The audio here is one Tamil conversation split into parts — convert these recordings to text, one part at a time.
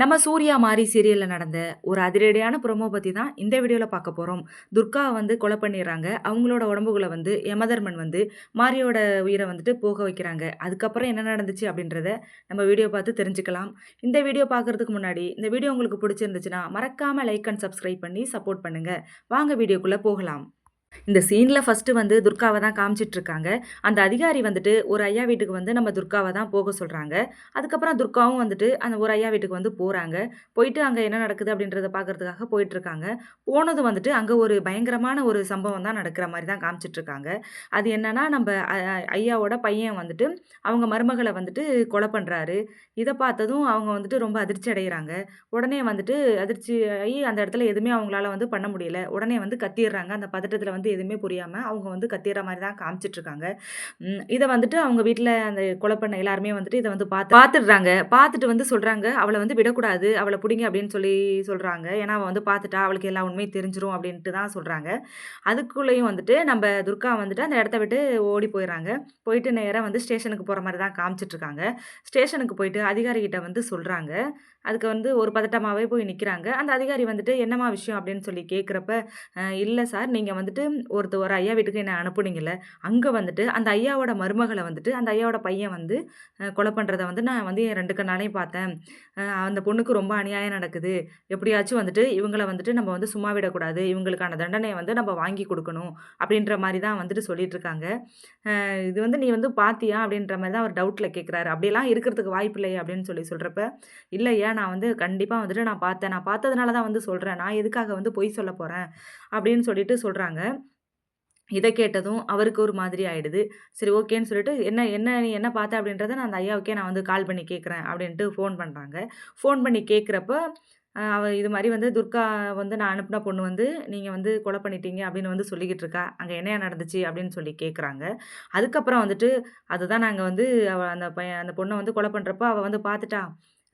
நம்ம சூர்யா மாரி சீரியலில் நடந்த ஒரு அதிரடியான ப்ரோமோ பற்றி தான் இந்த வீடியோவில் பார்க்க போகிறோம் துர்கா வந்து கொலை பண்ணிடுறாங்க. அவங்களோட உடம்புகளை வந்து யமதர்மன் வந்து மாரியோட உயிரை வந்துட்டு போக வைக்கிறாங்க. அதுக்கப்புறம் என்ன நடந்துச்சு அப்படின்றத நம்ம வீடியோ பார்த்து தெரிஞ்சுக்கலாம். இந்த வீடியோ பார்க்குறதுக்கு முன்னாடி இந்த வீடியோ உங்களுக்கு பிடிச்சிருந்துச்சுன்னா மறக்காமல் லைக் அண்ட் சப்ஸ்கிரைப் பண்ணி சப்போர்ட் பண்ணுங்கள் வாங்க வீடியோக்குள்ளே போகலாம். இந்த சீனில் ஃபஸ்ட்டு வந்து துர்காவை தான் காமிச்சிட்ருக்காங்க. அந்த அதிகாரி வந்துட்டு ஒரு ஐயா வீட்டுக்கு வந்து நம்ம துர்காவை தான் போக சொல்கிறாங்க அதுக்கப்புறம் துர்காவும் வந்துட்டு அந்த ஒரு ஐயா வீட்டுக்கு வந்து போகிறாங்க போயிட்டு அங்கே என்ன நடக்குது அப்படின்றத பார்க்கறதுக்காக போயிட்டுருக்காங்க போனது வந்துட்டு அங்கே ஒரு பயங்கரமான ஒரு சம்பவம் தான் நடக்கிற மாதிரி தான் காமிச்சிட்ருக்காங்க. அது என்னன்னா நம்ம ஐயாவோட பையன் வந்துட்டு அவங்க மருமகளை வந்துட்டு கொலை பண்ணுறாரு இதை பார்த்ததும் அவங்க வந்துட்டு ரொம்ப அதிர்ச்சி அடைகிறாங்க உடனே வந்துட்டு அதிர்ச்சி ஆகி அந்த இடத்துல எதுவுமே அவங்களால வந்து பண்ண முடியல. உடனே வந்து கத்திடுறாங்க அந்த பதட்டத்தில் வந்து வந்து எதுவுமே புரியாமல் அவங்க வந்து கத்திடுற மாதிரி தான் காமிச்சிட்ருக்காங்க. இதை வந்துட்டு அவங்க வீட்டில் அந்த கொலை பண்ண எல்லாருமே வந்துட்டு இதை வந்து பார்த்து பார்த்துடுறாங்க பார்த்துட்டு வந்து சொல்கிறாங்க அவளை வந்து விடக்கூடாது அவளை பிடிங்க அப்படின்னு சொல்லி சொல்கிறாங்க ஏன்னா அவள் வந்து பார்த்துட்டா அவளுக்கு எல்லா உண்மையும் தெரிஞ்சிரும் அப்படின்ட்டு தான் சொல்கிறாங்க அதுக்குள்ளேயும் வந்துட்டு நம்ம துர்கா வந்துட்டு அந்த இடத்த விட்டு ஓடி போயிடுறாங்க. போயிட்டு நேராக வந்து ஸ்டேஷனுக்கு போகிற மாதிரி தான் காமிச்சிட்ருக்காங்க. ஸ்டேஷனுக்கு போயிட்டு அதிகாரிகிட்ட வந்து சொல்கிறாங்க அதுக்கு வந்து ஒரு பதட்டமாகவே போய் நிற்கிறாங்க அந்த அதிகாரி வந்துட்டு என்னம்மா விஷயம்? அப்படின்னு சொல்லி கேட்குறப்ப இல்லை சார் நீங்கள் வந்துட்டு ஒருத்தர் ஒரு ஐயா வீட்டுக்கு என்ன அனுப்புனீங்கல்ல அங்கே வந்துட்டு அந்த ஐயாவோட மருமகளை வந்துட்டு அந்த ஐயாவோட பையன் வந்து கொலை பண்ணுறத வந்து நான் வந்து என் ரெண்டு கண்ணாலையும் பார்த்தேன். அந்த பொண்ணுக்கு ரொம்ப அநியாயம் நடக்குது. எப்படியாச்சும் வந்துட்டு இவங்கள வந்துட்டு நம்ம வந்து சும்மா விடக்கூடாது. இவங்களுக்கான தண்டனையை வந்து நம்ம வாங்கி கொடுக்கணும். அப்படின்ற மாதிரி தான் வந்துட்டு சொல்லிட்டு இருக்காங்க. இது வந்து நீ வந்து பார்த்தியா அப்படின்ற மாதிரி தான் அவர் டவுட்டில் கேட்குறாரு. அப்படியெல்லாம் இருக்கிறதுக்கு வாய்ப்பு இல்லையே அப்படின்னு சொல்லி சொல்கிறப்ப இல்லையா நான் வந்து கண்டிப்பாக வந்துட்டு நான் பார்த்தேன். நான் பார்த்ததுனால தான் வந்து சொல்கிறேன் நான் எதுக்காக வந்து பொய் சொல்ல போகிறேன் அப்படின்னு சொல்லிட்டு சொல்கிறாங்க இதை கேட்டதும் அவருக்கு ஒரு மாதிரி ஆகிடுது சரி ஓகேன்னு சொல்லிட்டு என்ன என்ன நீ என்ன பார்த்த? அப்படின்றத நான் அந்த ஐயாவுக்கே நான் வந்து கால் பண்ணி கேட்குறேன் அப்படின்ட்டு ஃபோன் பண்ணுறாங்க ஃபோன் பண்ணி கேட்குறப்ப அவ இது மாதிரி வந்து துர்கா வந்து நான் அனுப்பின பொண்ணு வந்து நீங்கள் வந்து கொலை பண்ணிட்டீங்க அப்படின்னு வந்து சொல்லிக்கிட்டு இருக்கா. அங்கே என்னையா நடந்துச்சு? அப்படின்னு சொல்லி கேட்குறாங்க அதுக்கப்புறம் வந்துட்டு அதுதான் நாங்கள் வந்து அவ அந்த பையன் அந்த பொண்ணை வந்து கொலை பண்ணுறப்ப அவள் வந்து பார்த்துட்டா.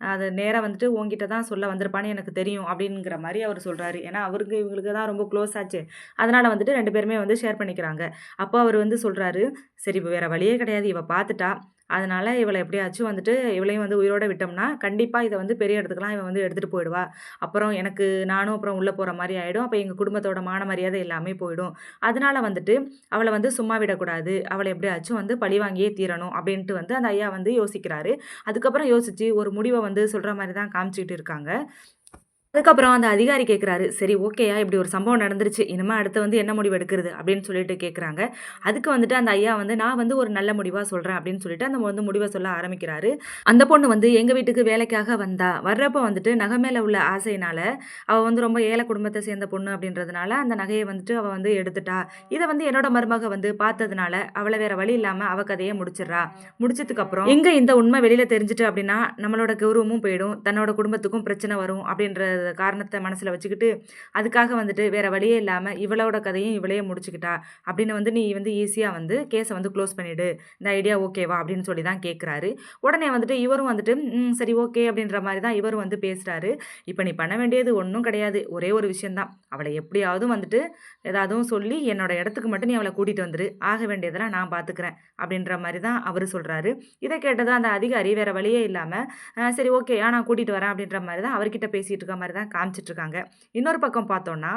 அது நேராக வந்துட்டு உங்ககிட்ட தான் சொல்ல வந்திருப்பான்னு எனக்கு தெரியும் அப்படிங்கிற மாதிரி அவர் சொல்கிறாரு ஏன்னா அவருக்கு இவங்களுக்கு தான் ரொம்ப க்ளோஸ் ஆச்சு. அதனால் வந்துட்டு ரெண்டு பேருமே வந்து ஷேர் பண்ணிக்கிறாங்க. அப்போ அவர் வந்து சொல்கிறாரு சரி இப்போ வேறு வழியே கிடையாது. இவள் பார்த்துட்டா அதனால் இவளை எப்படியாச்சும் வந்துட்டு இவளையும் வந்து உயிரோட விட்டோம்னா கண்டிப்பாக இதை வந்து பெரிய இடத்துக்குலாம் இவன் வந்து எடுத்துகிட்டு போயிடுவா. அப்புறம் எனக்கு நானும் அப்புறம் உள்ளே போகிற மாதிரி ஆகிடும் அப்போ எங்கள் குடும்பத்தோட மான மரியாதை எல்லாமே போயிடும். அதனால் வந்துட்டு அவளை வந்து சும்மா விடக்கூடாது. அவளை எப்படியாச்சும் வந்து பழி வாங்கியே தீரணும் அப்படின்ட்டு வந்து அந்த ஐயா வந்து யோசிக்கிறாரு. அதுக்கப்புறம் யோசித்து ஒரு முடிவை வந்து சொல்கிற மாதிரி தான் காமிச்சிக்கிட்டு இருக்காங்க. அதுக்கப்புறம் அந்த அதிகாரி கேட்குறாரு சரி ஓகேயா இப்படி ஒரு சம்பவம் நடந்துருச்சு. இனிமேல் அடுத்து வந்து என்ன முடிவு எடுக்கிறது? அப்படின்னு சொல்லிட்டு கேட்குறாங்க அதுக்கு வந்துட்டு அந்த ஐயா வந்து நான் வந்து ஒரு நல்ல முடிவாக சொல்கிறேன் அப்படின்னு சொல்லிட்டு அந்த வந்து முடிவை சொல்ல ஆரம்பிக்கிறாரு. அந்த பொண்ணு வந்து எங்கள் வீட்டுக்கு வேலைக்காக வந்தா? வர்றப்போ வந்துட்டு நகை மேலே உள்ள ஆசையினால அவள் வந்து ரொம்ப ஏழை குடும்பத்தை சேர்ந்த பொண்ணு அப்படின்றதுனால அந்த நகையை வந்துட்டு அவள் வந்து எடுத்துட்டா. இதை வந்து என்னோட மருமக வந்து பார்த்ததுனால அவளை வேற வழி இல்லாமல் அவ கதையை முடிச்சிடுறா. முடிச்சதுக்கப்புறம் எங்கே இந்த உண்மை வெளியில் தெரிஞ்சுட்டு அப்படின்னா நம்மளோட கௌரவமும் போயிடும். தன்னோட குடும்பத்துக்கும் பிரச்சனை வரும் அப்படின்ற காரணத்தை மனசில் வச்சுக்கிட்டு அதுக்காக வந்துட்டு வேறு வழியே இல்லாமல் இவளோட கதையும் இவளையே முடிச்சுக்கிட்டா அப்படின்னு வந்து நீ வந்து ஈஸியாக வந்து கேஸை வந்து க்ளோஸ் பண்ணிவிடு இந்த ஐடியா ஓகேவா அப்படின்னு சொல்லி தான் கேட்குறாரு உடனே வந்துட்டு இவரும் வந்துட்டு சரி ஓகே அப்படின்ற மாதிரி தான் இவரும் வந்து பேசுகிறாரு இப்போ நீ பண்ண வேண்டியது ஒன்றும் கிடையாது. ஒரே ஒரு விஷயந்தான் அவளை எப்படியாவது வந்துட்டு ஏதாவதும் சொல்லி என்னோட இடத்துக்கு மட்டும் நீ அவளை கூட்டிகிட்டு வந்துடு ஆக வேண்டியதெல்லாம் நான் பார்த்துக்கிறேன் அப்படின்ற மாதிரி தான் அவர் சொல்கிறாரு இதை கேட்டதும் அந்த அதிகாரி வேறு வழியே இல்லாமல் சரி ஓகே நான் கூட்டிகிட்டு வரேன் அப்படின்ற மாதிரி தான் அவர்கிட்ட பேசிகிட்டு இருக்க மாதிரி தான் காமிச்சிட்ருக்காங்க. இன்னொரு பக்கம் பார்த்தோன்னா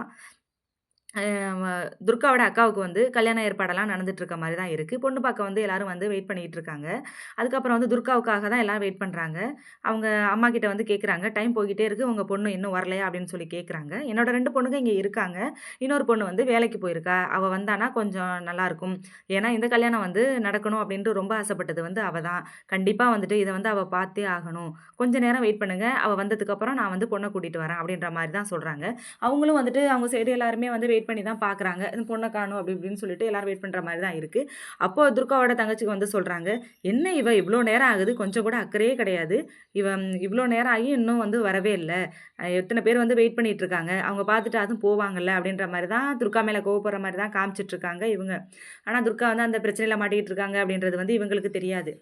துர்காவோட அக்காவுக்கு வந்து கல்யாண ஏற்பாடெல்லாம் நடந்துட்டு இருக்க மாதிரி தான் இருக்குது பொண்ணு பார்க்க வந்து எல்லாரும் வந்து வெயிட் பண்ணிகிட்டு இருக்காங்க. அதுக்கப்புறம் வந்து துர்காவுக்காக தான் எல்லாரும் வெயிட் பண்ணுறாங்க அவங்க அம்மா கிட்ட வந்து கேட்குறாங்க டைம் போய்கிட்டே இருக்குது உங்கள் பொண்ணு இன்னும் வரலையா? அப்படின்னு சொல்லி கேட்குறாங்க என்னோட ரெண்டு பொண்ணுங்க இங்கே இருக்காங்க. இன்னொரு பொண்ணு வந்து வேலைக்கு போயிருக்கா. அவள் வந்தானா கொஞ்சம் நல்லாயிருக்கும் ஏன்னா இந்த கல்யாணம் வந்து நடக்கணும் அப்படின்ட்டு ரொம்ப ஆசைப்பட்டது வந்து அவள் தான். கண்டிப்பாக வந்துட்டு இதை வந்து அவள் பார்த்தே ஆகணும். கொஞ்ச நேரம் வெயிட் பண்ணுங்கள் அவள் வந்ததுக்கப்புறம் நான் வந்து பொண்ணை கூட்டிகிட்டு வரேன் அப்படின்ற மாதிரி தான் சொல்கிறாங்க அவங்களும் வந்துட்டு அவங்க சைடு எல்லாருமே வந்து வெயிட் பண்ணி தான் பார்க்குறாங்க இந்த பொண்ணை காணும் அப்படி இப்படின்னு சொல்லிட்டு எல்லாரும் வெயிட் பண்ணுற மாதிரி தான் இருக்குது அப்போது துர்காவோட தங்கச்சிக்கு வந்து சொல்கிறாங்க என்ன இவ? இவ்வளோ நேரம் ஆகுது. கொஞ்சம் கூட அக்கறையே கிடையாது. இவன் இவ்வளோ நேரம் ஆகி இன்னும் வந்து வரவே இல்லை. எத்தனை பேர் வந்து வெயிட் பண்ணிகிட்ருக்காங்க இருக்காங்க. அவங்க பார்த்துட்டு அதுவும் போவாங்கல்ல? அப்படின்ற மாதிரி தான் துர்கா மேலே கோவப்படுற மாதிரி தான் காமிச்சிட்டு இருக்காங்க இவங்க. ஆனால் துர்கா வந்து அந்த பிரச்சனையில் மாட்டிக்கிட்டு இருக்காங்க அப்படின்றது வந்து இவங்களுக்கு தெரியாது.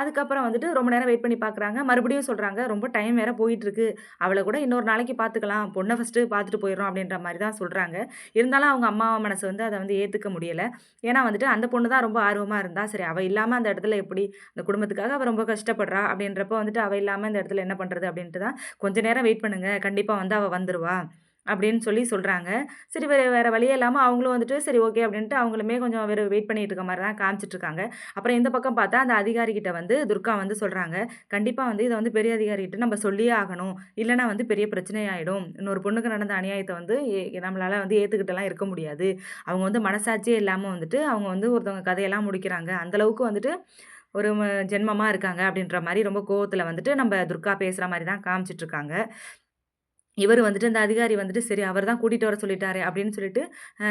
அதுக்கப்புறம் வந்துட்டு ரொம்ப நேரம் வெயிட் பண்ணி பார்க்குறாங்க மறுபடியும் சொல்கிறாங்க ரொம்ப டைம் வேறு போயிட்டுருக்கு. அவளை கூட இன்னொரு நாளைக்கு பார்த்துக்கலாம் பொண்ணை ஃபஸ்ட்டு பார்த்துட்டு போயிடுறோம். அப்படின்ற மாதிரி தான் சொல்கிறாங்க இருந்தாலும் அவங்க அம்மா மனசு வந்து அதை வந்து ஏற்றுக்க முடியலை. ஏன்னா வந்துட்டு அந்த பொண்ணு தான் ரொம்ப ஆர்வமாக இருந்தால் சரி அவள் இல்லாமல் அந்த இடத்துல எப்படி அந்த குடும்பத்துக்காக அவள் ரொம்ப கஷ்டப்படுறா அப்படின்றப்ப வந்துட்டு அவள் இல்லாமல் இந்த இடத்துல என்ன பண்ணுறது அப்படின்ட்டு தான் கொஞ்சம் நேரம் வெயிட் பண்ணுங்கள் கண்டிப்பாக வந்து அவள் வந்துடுவா அப்படின்னு சொல்லி சொல்கிறாங்க சரி வேறு வேறு வழியே இல்லாமல் அவங்களும் வந்துட்டு சரி ஓகே அப்படின்ட்டு அவங்களுமே கொஞ்சம் வேறு வெயிட் பண்ணிட்டு இருக்க மாதிரி தான் காமிச்சிட்ருக்காங்க அப்புறம் இந்த பக்கம் பார்த்தா அந்த அதிகாரிகிட்ட வந்து துர்கா வந்து சொல்கிறாங்க கண்டிப்பாக வந்து இதை வந்து பெரிய அதிகாரிகிட்ட நம்ம சொல்லியே ஆகணும். இல்லைனா வந்து பெரிய பிரச்சனையாயிடும். இன்னொரு பொண்ணுக்கு நடந்த அநியாயத்தை வந்து நம்மளால் வந்து ஏற்றுக்கிட்டலாம் இருக்க முடியாது. அவங்க வந்து மனசாட்சியே இல்லாமல் வந்துட்டு அவங்க வந்து ஒருத்தவங்க கதையெல்லாம் முடிக்கிறாங்க. அந்தளவுக்கு வந்துட்டு ஒரு ஜென்மமாக இருக்காங்க அப்படின்ற மாதிரி ரொம்ப கோவத்தில் வந்துட்டு நம்ம துர்கா பேசுகிற மாதிரி தான் காமிச்சிட்ருக்காங்க இவர் வந்துட்டு அந்த அதிகாரி வந்துட்டு சரி அவர் தான் கூட்டிகிட்டு வர சொல்லிட்டாரு அப்படின்னு சொல்லிட்டு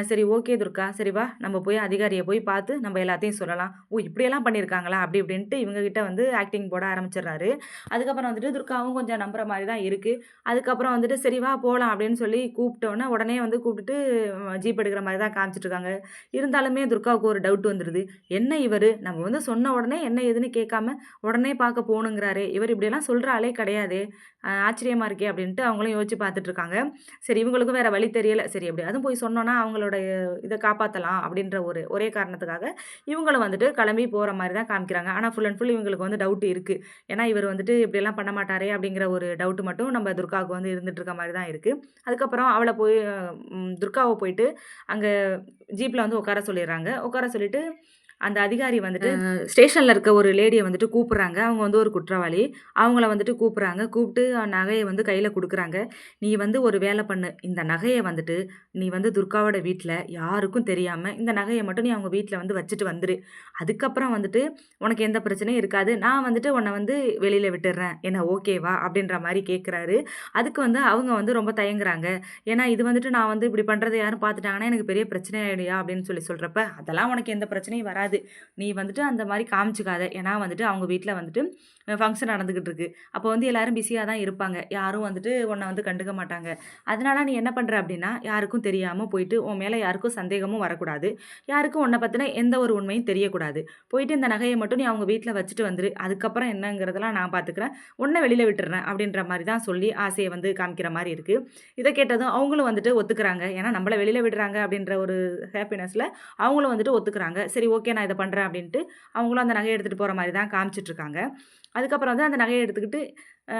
சரி ஓகே துர்கா சரி வா நம்ம போய் அதிகாரியை போய் பார்த்து நம்ம எல்லாத்தையும் சொல்லலாம். ஓ இப்படியெல்லாம் பண்ணியிருக்காங்களா? அப்படி இப்படின்ட்டு இவங்ககிட்ட வந்து ஆக்டிங் போட ஆரம்பிச்சிடுறாரு. அதுக்கப்புறம் வந்துட்டு துர்காவும் கொஞ்சம் நம்புற மாதிரி தான் இருக்குது அதுக்கப்புறம் வந்துட்டு சரிவா போகலாம் அப்படின்னு சொல்லி கூப்பிட்டோன்னே உடனே வந்து கூப்பிட்டுட்டு ஜீப் எடுக்கிற மாதிரி தான் காமிச்சிட்ருக்காங்க இருந்தாலுமே துர்காவுக்கு ஒரு டவுட் வந்துடுது என்ன இவர்? நம்ம வந்து சொன்ன உடனே என்ன எதுன்னு கேட்காம உடனே பார்க்க போகணுங்கிறாரு. இவர் இப்படியெல்லாம் சொல்கிறாலே கிடையாது. ஆச்சரியமாக இருக்கே அப்படின்ட்டு அவங்களும் யோசிச்சு பார்த்துட்ருக்காங்க சரி இவங்களுக்கும் வேறு வழி தெரியலை. சரி எப்படியாவது போய் சொன்னோன்னா அவங்களோட இதை காப்பாற்றலாம் அப்படின்ற ஒரு ஒரே காரணத்துக்காக இவங்களும் வந்துட்டு கிளம்பி போகிற மாதிரி தான் காமிக்கிறாங்க. ஆனால் ஃபுல் அண்ட் ஃபுல் இவங்களுக்கு வந்து டவுட் இருக்குது ஏன்னா இவர் வந்துட்டு இப்படியெல்லாம் பண்ண மாட்டாரே அப்படிங்கிற ஒரு டவுட்டு மட்டும் நம்ம துர்காவுக்கு வந்து இருந்துட்டு இருக்க மாதிரி தான் இருக்குது அதுக்கப்புறம் அவளை போய் துர்காவை போயிட்டு அங்கே ஜீப்பில் வந்து உட்கார சொல்லிடுறாங்க. உட்கார சொல்லிவிட்டு அந்த அதிகாரி வந்துட்டு ஸ்டேஷனில் இருக்க ஒரு லேடியை வந்துட்டு கூப்பிட்றாங்க. அவங்க வந்து ஒரு குற்றவாளி. அவங்கள வந்துட்டு கூப்பிட்றாங்க. கூப்பிட்டு நகையை வந்து கையில் கொடுக்குறாங்க. நீ வந்து ஒரு வேலை பண்ணு. இந்த நகையை வந்துட்டு நீ வந்து துர்காவோட வீட்டில் யாருக்கும் தெரியாமல் இந்த நகையை மட்டும் நீ அவங்க வீட்டில் வந்து வச்சுட்டு வந்துரு. அதுக்கப்புறம் வந்துட்டு உனக்கு எந்த பிரச்சனையும் இருக்காது. நான் வந்துட்டு உன்னை வந்து வெளியில் விட்டுடுறேன் என்ன ஓகேவா அப்படின்ற மாதிரி கேட்குறாரு அதுக்கு வந்து அவங்க வந்து ரொம்ப தயங்குறாங்க. ஏன்னா இது வந்துட்டு நான் வந்து இப்படி பண்ணுறதை யாரும் பார்த்துட்டாங்கன்னா எனக்கு பெரிய பிரச்சனை ஆகிடுயா அப்படின்னு சொல்லி சொல்கிறப்ப அதெல்லாம் உனக்கு எந்த பிரச்சனையும் வராது. கூடாது நீ வந்துட்டு அந்த மாதிரி காமிச்சிக்காத. ஏன்னா வந்துட்டு அவங்க வீட்டில் வந்துட்டு ஃபங்க்ஷன் நடந்துக்கிட்டு இருக்கு அப்போ வந்து எல்லாரும் பிஸியாக தான் இருப்பாங்க. யாரும் வந்துட்டு உன்னை வந்து கண்டுக்க மாட்டாங்க. அதனால நீ என்ன பண்ணுற அப்படின்னா யாருக்கும் தெரியாமல் போயிட்டு உன் மேலே யாருக்கும் சந்தேகமும் வரக்கூடாது. யாருக்கும் உன்னை பற்றின எந்த ஒரு உண்மையும் தெரியக்கூடாது. போயிட்டு இந்த நகையை மட்டும் நீ அவங்க வீட்டில் வச்சுட்டு வந்துரு. அதுக்கப்புறம் என்னங்கிறதெல்லாம் நான் பார்த்துக்கிறேன் உன்னை வெளியில் விட்டுறேன் அப்படின்ற மாதிரி தான் சொல்லி ஆசையை வந்து காமிக்கிற மாதிரி இருக்குது இதை கேட்டதும் அவங்களும் வந்துட்டு ஒத்துக்கிறாங்க. ஏன்னா நம்மளை வெளியில் விடுறாங்க அப்படின்ற ஒரு ஹாப்பினஸில் அவங்களும் வந்துட்டு ஒத்துக்கிறாங்க. சரி ஓகே நான் இதை பண்ணுறேன் அப்படின்ட்டு அவங்களும் அந்த நகையை எடுத்துகிட்டு போகிற மாதிரி தான் காமிச்சிட்ருக்காங்க அதுக்கப்புறம் வந்து அந்த நகையை எடுத்துக்கிட்டு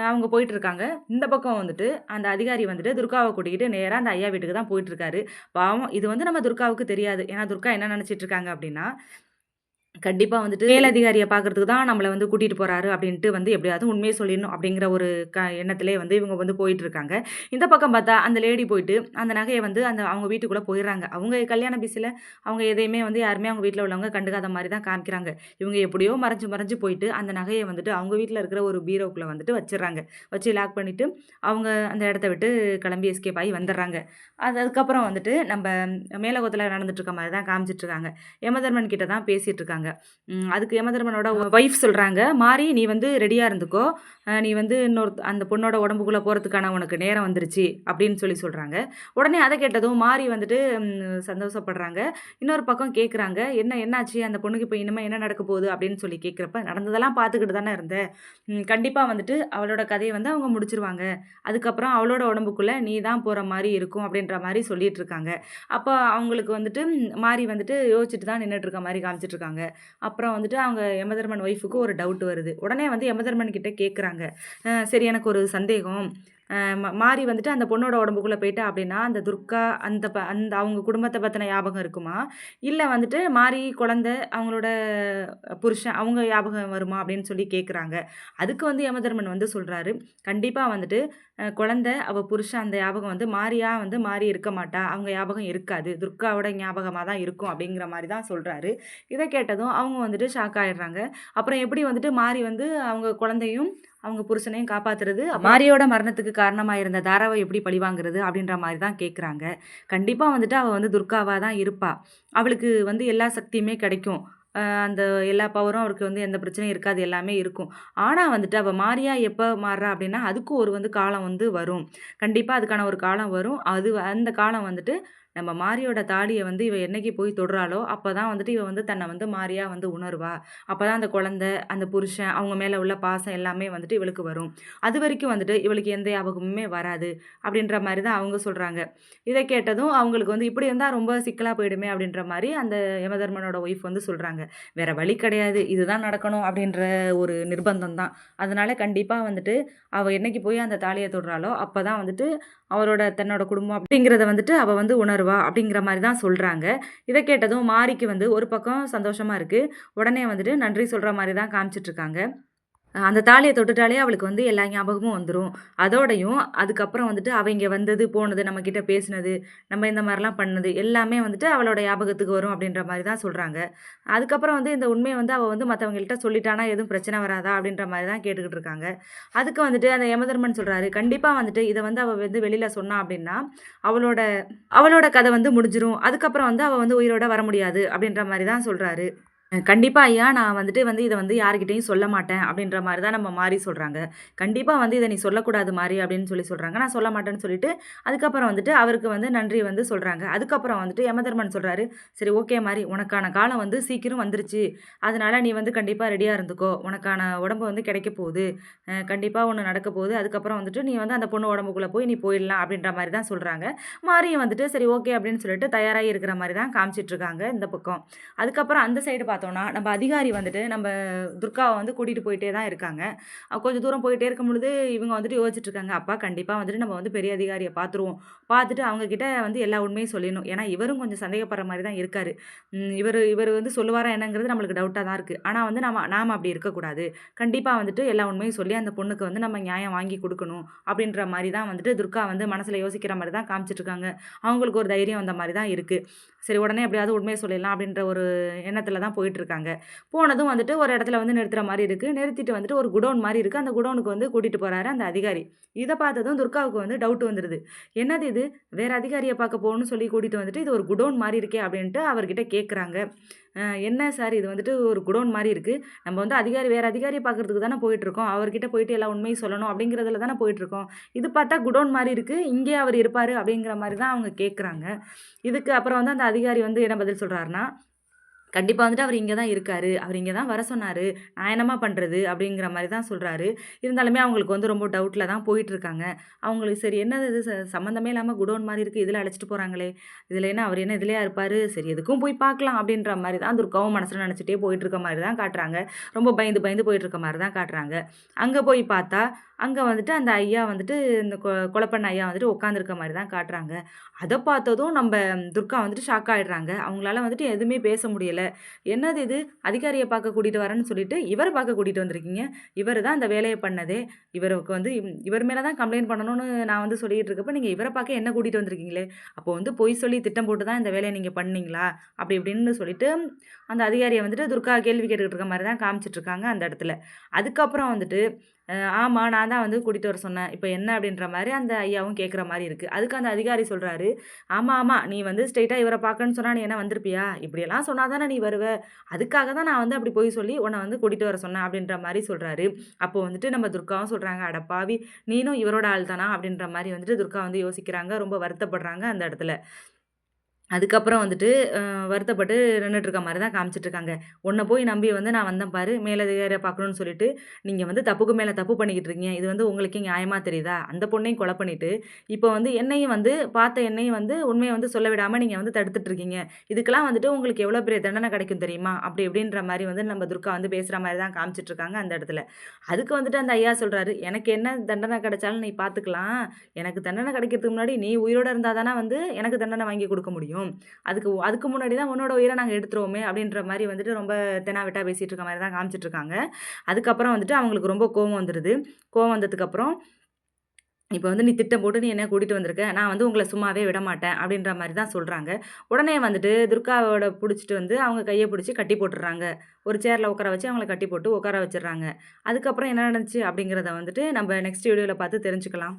அவங்க போயிட்டுருக்காங்க. இந்த பக்கம் வந்துட்டு அந்த அதிகாரி வந்துட்டு துர்காவை கூட்டிகிட்டு நேராக அந்த ஐயா வீட்டுக்கு தான் போயிட்டுருக்காரு. பாவம் இது வந்து நம்ம துர்காவுக்கு தெரியாது. ஏன்னா துர்கா என்ன நினச்சிட்டு இருக்காங்க அப்படின்னா கண்டிப்பாக வந்துட்டு மேலதிகாரியை பார்க்கறதுக்கு தான் நம்மளை வந்து கூட்டிகிட்டு போகிறாரு அப்படின்ட்டு வந்து எப்படியாவது உண்மையை சொல்லிடணும் அப்படிங்கிற ஒரு க எண்ணத்திலே வந்து இவங்க வந்து போயிட்டுருக்காங்க. இந்த பக்கம் பார்த்தா அந்த லேடி போயிட்டு அந்த நகையை வந்து அந்த அவங்க வீட்டுக்குள்ளே போயிடுறாங்க. அவங்க கல்யாண பிஸியில் அவங்க எதையுமே வந்து யாருமே அவங்க வீட்டில் உள்ளவங்க கண்டுக்காத மாதிரி தான் காமிக்கிறாங்க. இவங்க எப்படியோ மறைஞ்சு மறைஞ்சு போயிட்டு அந்த நகையை வந்துட்டு அவங்க வீட்டில் இருக்கிற ஒரு பீரோக்குள்ளே வந்துட்டு வச்சிடுறாங்க. வச்சு லாக் பண்ணிவிட்டு அவங்க அந்த இடத்த விட்டு கிளம்பி எஸ்கேப் ஆகி வந்துடுறாங்க. அது அதுக்கப்புறம் வந்துட்டு நம்ம மேலகத்தில் நடந்துட்டு இருக்க மாதிரி தான் காமிச்சிட்ருக்காங்க யமதர்மன் கிட்ட தான் பேசிகிட்டு இருக்காங்க. சொல்கிறாங்க அதுக்கு யமதர்மனோட ஒய்ஃப் சொல்கிறாங்க மாறி நீ வந்து ரெடியாக இருந்துக்கோ. நீ வந்து இன்னொரு அந்த பொண்ணோட உடம்புக்குள்ளே போகிறதுக்கான உனக்கு நேரம் வந்துருச்சு அப்படின்னு சொல்லி சொல்கிறாங்க உடனே அதை கேட்டதும் மாறி வந்துட்டு சந்தோஷப்படுறாங்க. இன்னொரு பக்கம் கேட்குறாங்க என்ன என்னாச்சு? அந்த பொண்ணுக்கு இப்போ இனிமேல் என்ன நடக்க போகுது? அப்படின்னு சொல்லி கேட்குறப்ப நடந்ததெல்லாம் பார்த்துக்கிட்டு தானே இருந்தேன் கண்டிப்பாக வந்துட்டு அவளோட கதையை வந்து அவங்க முடிச்சிருவாங்க. அதுக்கப்புறம் அவளோட உடம்புக்குள்ளே நீ தான் போகிற மாதிரி இருக்கும் அப்படின்ற மாதிரி சொல்லிட்டு இருக்காங்க. அப்போ அவங்களுக்கு வந்துட்டு மாறி வந்துட்டு யோசிச்சுட்டு தான் நின்றுட்டு இருக்க மாதிரி காமிச்சிட்டு இருக்காங்க. அப்புறம் வந்துட்டு அவங்க யமதர்மன் ஒய்ஃபுக்கு ஒரு டவுட் வருது. உடனே வந்து யமதர்மன் கிட்ட கேட்குறாங்க சரி எனக்கு ஒரு சந்தேகம். மாறி வந்துட்டு அந்த பொண்ணோட உடம்புக்குள்ளே போயிட்டா அப்படின்னா அந்த துர்கா அந்த ப அந்த அவங்க குடும்பத்தை பற்றின ஞாபகம் இருக்குமா? இல்லை வந்துட்டு மாறி குழந்த அவங்களோட புருஷன் அவங்க ஞாபகம் வருமா அப்படின்னு சொல்லி கேட்குறாங்க அதுக்கு வந்து யமதர்மன் வந்து சொல்கிறாரு கண்டிப்பாக வந்துட்டு குழந்த அவள் புருஷன் அந்த ஞாபகம் வந்து மாறியாக வந்து மாறி இருக்க மாட்டா. அவங்க ஞாபகம் இருக்காது. துர்காவோட ஞாபகமாக தான் இருக்கும் அப்படிங்கிற மாதிரி தான் சொல்கிறாரு இதை கேட்டதும் அவங்க வந்துட்டு ஷாக் ஆகிடுறாங்க அப்புறம் எப்படி வந்துட்டு மாறி வந்து அவங்க குழந்தையும் அவங்க புருஷனையும் காப்பாற்றுறது மாரியோட மரணத்துக்கு காரணமாக இருந்த தாராவை எப்படி பழிவாங்கிறது அப்படின்ற மாதிரி தான் கேட்குறாங்க கண்டிப்பாக வந்துட்டு அவள் வந்து துர்காவாக தான் இருப்பாள் அவளுக்கு வந்து எல்லா சக்தியுமே கிடைக்கும். அந்த எல்லா பவரும் அவருக்கு வந்து எந்த பிரச்சனையும் இருக்காது எல்லாமே இருக்கும். ஆனால் வந்துட்டு அவள் மாறியா எப்போ மாறுறா அப்படின்னா அதுக்கும் ஒரு வந்து காலம் வந்து வரும். கண்டிப்பாக அதுக்கான ஒரு காலம் வரும். அது அந்த காலம் வந்துட்டு நம்ம மாரியோட தாடியை வந்து இவ என்னைக்கு போய் தொடுறாளோ, அப்பதான் வந்துட்டு இவ வந்து தன்னை வந்து மாரியாக வந்து உணருவாள் அப்போ தான் அந்த குழந்தை, அந்த புருஷன் அவங்க மேலே உள்ள பாசம் எல்லாமே வந்துட்டு இவளுக்கு வரும். அது வரைக்கும் வந்துட்டு இவளுக்கு எந்த ஞாபகமுமே வராது. அப்படின்ற மாதிரி தான் அவங்க சொல்கிறாங்க இதை கேட்டதும் அவங்களுக்கு வந்து இப்படி இருந்தால் ரொம்ப சிக்கலாக போயிடுமே அப்படின்ற மாதிரி அந்த யமதர்மனோட ஒய்ஃப் வந்து சொல்கிறாங்க வேறு வழி கிடையாது. இதுதான் நடக்கணும் அப்படின்ற ஒரு நிர்பந்தம் தான். அதனால் கண்டிப்பாக வந்துட்டு அவள் என்னைக்கு போய் அந்த தாலியை தொடுறாளோ, அப்போ தான் வந்துட்டு அவரோட தன்னோட குடும்பம் அப்படிங்கிறத வந்துட்டு அவள் வந்து உணர்வா அப்படிங்கிற மாதிரி தான் சொல்கிறாங்க இதை கேட்டதும் மாரிக்கு வந்து ஒரு பக்கம் சந்தோஷமாக இருக்குது உடனே வந்துட்டு நன்றி சொல்கிற மாதிரி தான் காமிச்சிட்ருக்காங்க அந்த தாலியை தொட்டுட்டாலே அவளுக்கு வந்து எல்லா ஞாபகமும் வந்துடும் அதோடையும் அதுக்கப்புறம் வந்துட்டு அவங்க வந்தது, போனது, நம்மக்கிட்ட பேசினது, நம்ம இந்த மாதிரிலாம் பண்ணது எல்லாமே வந்துட்டு அவளோட ஞாபகத்துக்கு வரும் அப்படின்ற மாதிரி தான் சொல்கிறாங்க அதுக்கப்புறம் வந்து இந்த உண்மையை வந்து அவள் வந்து மற்றவங்கள்ட்ட சொல்லிட்டானா எதுவும் பிரச்சனை வராதா? அப்படின்ற மாதிரி தான் கேட்டுக்கிட்டு இருக்காங்க. அதுக்கு வந்துட்டு அந்த யமதர்மன் சொல்கிறாரு கண்டிப்பாக வந்துட்டு இதை வந்து அவள் வந்து வெளியில் சொன்னா அப்படின்னா, அவளோட அவளோட கதை வந்து முடிஞ்சிரும். அதுக்கப்புறம் வந்து அவள் வந்து உயிரோட வர முடியாது அப்படின்ற மாதிரி தான் சொல்கிறாரு அ கண்டிப்பா ஐயா. நான் வந்துட்டு வந்து இத வந்து யார்கிட்டயும் சொல்ல மாட்டேன் அப்படின்ற மாரி தான் நம்ம மாரி சொல்றாங்க. கண்டிப்பா வந்து இத நீ சொல்லக்கூடாது மாரி அப்படின்னு சொல்லி சொல்றாங்க. நான் சொல்ல மாட்டேன்னு சொல்லிட்டு, அதுக்கப்புறம் வந்துட்டு அவருக்கு வந்து நன்றி வந்து சொல்றாங்க. அதுக்கப்புறம் வந்துட்டு யமதர்மன் சொல்றாரு, சரி ஓகே மாரி உனக்கான காலம் வந்து சீக்கிரம் வந்துருச்சு. அதனால நீ வந்து கண்டிப்பா ரெடியா இருந்துக்கோ. உனக்கான உடம்பு வந்து கிடைக்க போகுது. அ கண்டிப்பா ஒண்ணு நடக்க போகுது. அதுக்கப்புறம் வந்துட்டு நீ வந்து அந்த பொண்ணு உடம்புக்குள்ள போய் நீ போயிடலாம் அப்படின்ற மாரி தான் சொல்றாங்க. மாரியும் வந்துட்டு சரி ஓகே அப்படின்னு சொல்லிட்டு தயாராகி இருக்கிற மாரி தான் காமிச்சிட்டுருக்காங்க இந்த பக்கம். அதுக்கப்புறம் அந்த சைடு பார்த்தோன்னா நம்ம அதிகாரி வந்துட்டு நம்ம துர்காவை வந்து கூட்டிகிட்டு போயிட்டே தான் இருக்காங்க. கொஞ்சம் தூரம் போயிட்டே இருக்கும்பொழுது இவங்க வந்துட்டு யோசிச்சுட்டு இருக்காங்க. அப்பா கண்டிப்பாக வந்துட்டு நம்ம வந்து பெரிய அதிகாரியை பார்த்துருவோம். பார்த்துட்டு அவங்கக்கிட்ட வந்து எல்லா உண்மையும் சொல்லிடணும். ஏன்னா இவரும் கொஞ்சம் சந்தேகப்படுற மாதிரி தான் இருக்காரு. இவர் இவர் வந்து சொல்லுவாரா என்னங்கிறது நம்மளுக்கு டவுட்டாக தான் இருக்குது ஆனால் வந்து நாம நாம அப்படி இருக்கக்கூடாது. கண்டிப்பாக வந்துட்டு எல்லா உண்மையும் சொல்லி அந்த பொண்ணுக்கு வந்து நம்ம நியாயம் வாங்கி கொடுக்கணும் அப்படின்ற மாதிரி தான் வந்துட்டு துர்கா வந்து மனசில் யோசிக்கிற மாதிரி தான் காமிச்சிட்ருக்காங்க அவங்களுக்கு ஒரு தைரியம் வந்த மாதிரி தான் இருக்குது சரி உடனே எப்படியாவது உண்மையை சொல்லிடலாம் அப்படின்ற ஒரு எண்ணத்தில் தான் போய் போயிட்டுருக்காங்க. போனதும் வந்துட்டு ஒரு இடத்துல வந்து நிறுத்துகிற மாதிரி இருக்குது நிறுத்திட்டு வந்துட்டு ஒரு குடோன் மாதிரி இருக்குது அந்த குடோனுக்கு வந்து கூட்டிகிட்டு போகிறாரு அந்த அதிகாரி. இதை பார்த்ததும் துர்காவுக்கு வந்து டவுட் வந்துடுது என்னது இது? வேறு அதிகாரியை பார்க்க போகணும்னு சொல்லி கூட்டிகிட்டு வந்துட்டு, இது ஒரு குடோன் மாதிரி இருக்கே அப்படின்ட்டு அவர்கிட்ட கேட்குறாங்க. என்ன சார் இது வந்துட்டு ஒரு குடோன் மாதிரி இருக்குது நம்ம வந்து அதிகாரி வேறு அதிகாரி பார்க்குறதுக்கு தானே போயிட்டுருக்கோம். அவர்கிட்ட போயிட்டு எல்லா உண்மையும் சொல்லணும் அப்படிங்கிறதுல தானே போயிட்டுருக்கோம். இது பார்த்தா குடோன் மாதிரி இருக்குது இங்கேயே அவர் இருப்பார் அப்படிங்கிற மாதிரி தான் அவங்க கேட்குறாங்க. இதுக்கு அப்புறம் வந்து அந்த அதிகாரி வந்து என்ன பதில் சொல்கிறாருன்னா கண்டிப்பாக வந்துட்டு அவர் இங்கே தான் இருக்காரு. அவர் இங்கே தான் வர சொன்னாரு. நான் என்னம்மா பண்ணுறது அப்படிங்கிற மாதிரி தான் சொல்கிறாரு இருந்தாலுமே அவங்களுக்கு வந்து ரொம்ப டவுட்டில் தான் போயிட்டுருக்காங்க. அவங்களுக்கு சரி என்னது இது ச சம்மந்தமே இல்லாமல் குடோன் மாதிரி இருக்குது இதில் அழைச்சிட்டு போகிறாங்களே இதில் என்ன அவர் என்ன இதுலயா இருப்பார் சரி எதுக்கும் போய் பார்க்கலாம் அப்படின்ற மாதிரி தான் துர்காவும் மனசுல போயிட்டு போயிட்டுருக்க மாதிரி தான் காட்டுறாங்க. ரொம்ப பயந்து பயந்து போயிட்டுருக்க மாதிரி தான் காட்டுறாங்க. அங்கே போய் பார்த்தா, அங்கே வந்துட்டு அந்த ஐயா வந்துட்டு இந்த கொ ஐயா வந்துட்டு உட்காந்துருக்க மாதிரி தான் காட்டுறாங்க. அதை பார்த்ததும் நம்ம துர்கா வந்துட்டு ஷாக் ஆகிடுறாங்க அவங்களால வந்துட்டு எதுவுமே பேச முடியலை என்னது இது? அதிகாரியை பார்க்க கூட்டிகிட்டு வரேன்னு சொல்லிட்டு, இவரை பார்க்க கூட்டிட்டு வந்திருக்கீங்க. இவர் தான் இந்த வேலையை பண்ணதே. இவருக்கு வந்து இவர் மேலே தான் கம்ப்ளைண்ட் பண்ணணும்னு நான் வந்து சொல்லிட்டு இருக்கப்போ நீங்கள் இவரை பார்க்க என்ன கூட்டிகிட்டு வந்திருக்கீங்களே! அப்போ வந்து பொய் சொல்லி திட்டம் போட்டு தான் இந்த வேலையை நீங்கள் பண்ணீங்களா? அப்படி இப்படின்னு சொல்லிட்டு, அந்த அதிகாரியை வந்துட்டு துர்கா கேள்வி கேட்டுக்கிட்டு இருக்க மாதிரி தான் காமிச்சிட்டுருக்காங்க அந்த இடத்துல. அதுக்கப்புறம் வந்துட்டு, ஆமாம் நான் தான் வந்து கூட்டிகிட்டு வர சொன்னேன். இப்போ என்ன அப்படின்ற மாதிரி அந்த ஐயாவும் கேட்குற மாதிரி இருக்குது அதுக்கு அந்த அதிகாரி சொல்கிறாரு ஆமாம் ஆமாம் நீ வந்து ஸ்ட்ரெயிட்டாக இவரை பார்க்கணும்னு சொன்னால் நீ என்ன வந்திருப்பியா? இப்படியெல்லாம் சொன்னால் தானே நீ வருவ. அதுக்காக தான் நான் வந்து அப்படி பொய் சொல்லி உன்னை வந்து கூட்டிகிட்டு வர சொன்னேன் அப்படின்ற மாதிரி சொல்கிறாரு அப்போ வந்துட்டு நம்ம துர்காவும் சொல்கிறாங்க அடப்பாவி நீனும் இவரோட ஆள் தானா? அப்படின்ற மாதிரி வந்துட்டு துர்கா வந்து யோசிக்கிறாங்க. ரொம்ப வருத்தப்படுறாங்க அந்த இடத்துல. அதுக்கப்புறம் வந்துட்டு வருத்தப்பட்டு நின்றுட்ருக்க மாதிரி தான் காமிச்சிட்ருக்காங்க உன்னை போய் நம்பி வந்து நான் வந்தேன் பாரு, மேலதிகாரியை பார்க்கணும்னு சொல்லிட்டு, நீங்கள் வந்து தப்புக்கு மேலே தப்பு பண்ணிக்கிட்டு இருக்கீங்க. இது வந்து உங்களுக்கே நியாயமாக தெரியுதா? அந்த பொண்ணையும் கொலை பண்ணிவிட்டு இப்போ வந்து என்னையும் வந்து பார்த்த என்னையும் வந்து உண்மையை வந்து சொல்ல விடாமல் நீங்கள் வந்து தடுத்துட்ருக்கீங்க இதுக்கெல்லாம் வந்துட்டு உங்களுக்கு எவ்வளோ பெரிய தண்டனை கிடைக்கும் தெரியுமா? அப்படி இப்படின்ற மாதிரி வந்து நம்ம துர்கா வந்து பேசுகிற மாதிரி தான் காமிச்சிட்ருக்காங்க அந்த இடத்துல. அதுக்கு வந்துட்டு அந்த ஐயா சொல்கிறாரு எனக்கு என்ன தண்டனை கிடைச்சாலும் நீ பார்த்துக்கலாம். எனக்கு தண்டனை கிடைக்கிறதுக்கு முன்னாடி நீ உயிரோட இருந்தால் தானே வந்து எனக்கு தண்டனை வாங்கி கொடுக்க முடியும். அதுக்கு அதுக்கு முன்னாடி தான் உன்னோட உயிரை நாங்கள் எடுத்துருவோமே! அப்படின்ற மாதிரி வந்துட்டு ரொம்ப தெனாவிட்டா பேசிகிட்டு இருக்க மாதிரி தான் காமிச்சிட்டுருக்காங்க. அதுக்கப்புறம் வந்துட்டு அவங்களுக்கு ரொம்ப கோவம் வந்துடுது கோவம் வந்ததுக்கப்புறம், இப்போ வந்து நீ திட்டம் போட்டு நீ என்ன கூட்டிகிட்டு வந்திருக்க. நான் வந்து உங்களை சும்மாவே விட மாட்டேன் அப்படின்ற மாதிரி தான் சொல்கிறாங்க உடனே வந்துட்டு துர்காவோட பிடிச்சிட்டு வந்து அவங்க கையை பிடிச்சி கட்டி போட்டுடுறாங்க ஒரு சேரில் உட்கார வச்சு அவங்கள கட்டி போட்டு உட்கார வச்சிடுறாங்க அதுக்கப்புறம் என்ன நடந்துச்சு அப்படிங்கிறத வந்துட்டு நம்ம நெக்ஸ்ட் வீடியோவில் பார்த்து தெரிஞ்சுக்கலாம்.